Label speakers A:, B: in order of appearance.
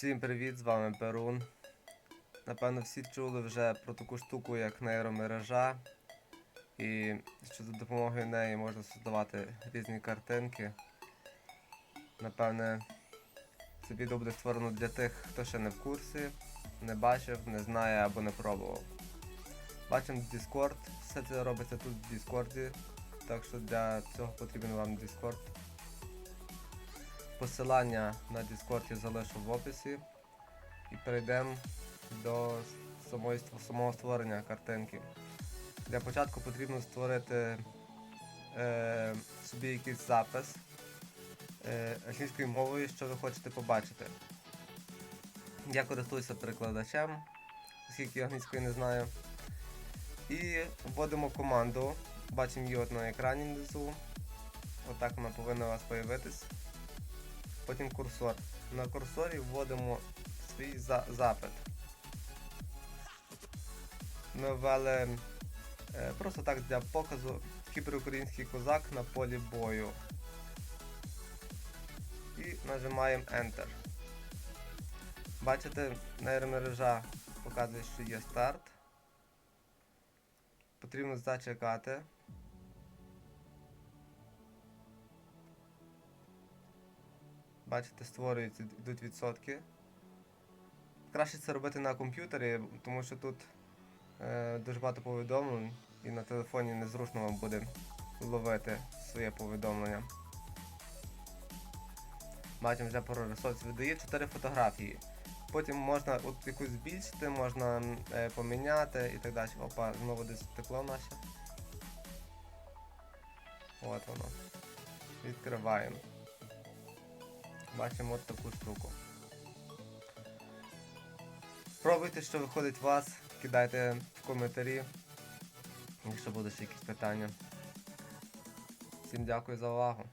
A: Всім привіт, з вами Перун. Напевно, всі чули вже про таку штуку, як нейромережа. І що за допомогою неї можна создавати різні картинки. Напевне, це відео буде створено для тих, хто ще не в курсі, не бачив, не знає або не пробував. Бачимо Discord, все це робиться тут в Discord, так що для цього потрібен вам Discord. Посилання на Discord я залишу в описі. І перейдемо до самої, самого створення картинки. Для початку потрібно створити е, собі якийсь запис е, англійською мовою, що ви хочете побачити. Я користуюся перекладачем, оскільки я англійської не знаю. І вводимо команду. Бачимо її от на екрані внизу. Отак вона повинна у вас появитись потім курсор. На курсорі вводимо свій за- запит. Ми ввели е, просто так для показу кіберукраїнський козак на полі бою. І нажимаємо Enter. Бачите, нейромережа показує, що є старт. Потрібно зачекати. Бачите, створюються, йдуть відсотки. Краще це робити на комп'ютері, тому що тут е, дуже багато повідомлень і на телефоні незручно вам буде ловити своє повідомлення. Бачимо вже прорисовці видає 4 фотографії. Потім можна от якусь збільшити, можна е, поміняти і так далі. Опа, знову десь текло наше. От воно. Відкриваємо. Бачимо от таку штуку. Пробуйте, що виходить у вас, кидайте в коментарі, якщо будуть ще якісь питання. Всім дякую за увагу.